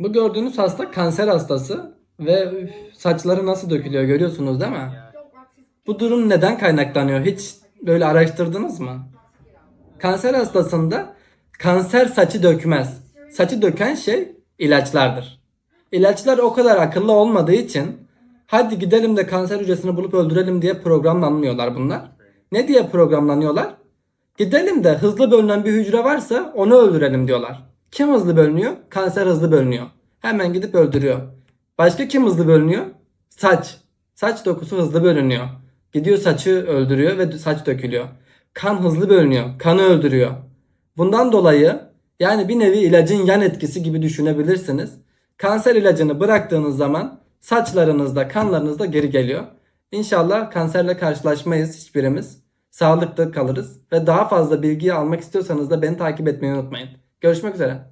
Bu gördüğünüz hasta kanser hastası ve saçları nasıl dökülüyor görüyorsunuz değil mi? Bu durum neden kaynaklanıyor? Hiç böyle araştırdınız mı? Kanser hastasında kanser saçı dökmez. Saçı döken şey ilaçlardır. İlaçlar o kadar akıllı olmadığı için hadi gidelim de kanser hücresini bulup öldürelim diye programlanmıyorlar bunlar. Ne diye programlanıyorlar? Gidelim de hızlı bölünen bir hücre varsa onu öldürelim diyorlar. Kim hızlı bölünüyor? Kanser hızlı bölünüyor. Hemen gidip öldürüyor. Başka kim hızlı bölünüyor? Saç. Saç dokusu hızlı bölünüyor. Gidiyor saçı öldürüyor ve saç dökülüyor. Kan hızlı bölünüyor. Kanı öldürüyor. Bundan dolayı yani bir nevi ilacın yan etkisi gibi düşünebilirsiniz. Kanser ilacını bıraktığınız zaman saçlarınızda, kanlarınızda geri geliyor. İnşallah kanserle karşılaşmayız hiçbirimiz. Sağlıklı kalırız ve daha fazla bilgi almak istiyorsanız da beni takip etmeyi unutmayın. Görüşmek üzere.